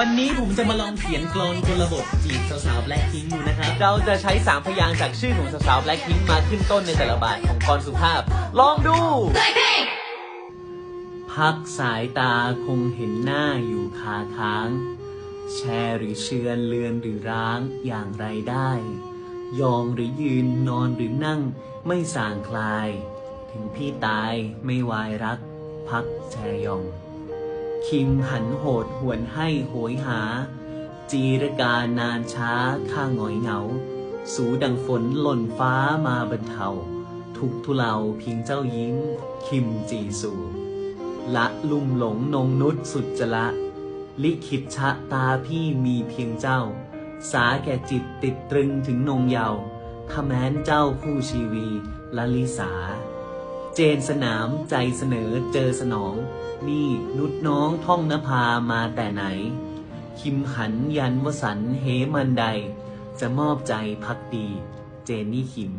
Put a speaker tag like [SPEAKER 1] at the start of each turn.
[SPEAKER 1] วันนี้ผมจะมาลองเขียนกลอนกลบทจีบสาวๆแบล็คพิงดูนะครับ
[SPEAKER 2] เราจะใช้สามพยางค์จากชื่อของสาวๆแบล็คพิงมาขึ้นต้นในแต่ละบาทของกรสุภาพ ลองดู
[SPEAKER 1] พักสายตาคงเห็นหน้าอยู่คาค้าง แช่หรือเชือนเลือนหรือร้างอย่างไรได้ ยองหรือยืนนอนหรือนั่งไม่สางคลาย ถึงพี่ตายไม่วายรัก พักแชยอง คิมหันโหดหวนให้โหยหา จีรการนานช้าข้างหงอยเหงา สูดังฝนหล่นฟ้ามาบรรเทา ทุกทุเลาเพียงเจ้ายิ้ม คิมจีสูละลุ่มหลงนงนุษสุดจะละ ลิขิตชะตาพี่มีเพียงเจ้า สาแก่จิตติดตรึงถึงนงเยาว์ถ้าแม้นเจ้าคู่ชีวีละลิสา เจนสนามใจเสนอเจอสนอง นี่นุดน้องท่องนภามาแต่ไหน คิมหันยันวสันเฮมันใด จะมอบใจพักดี เจนนี่คิม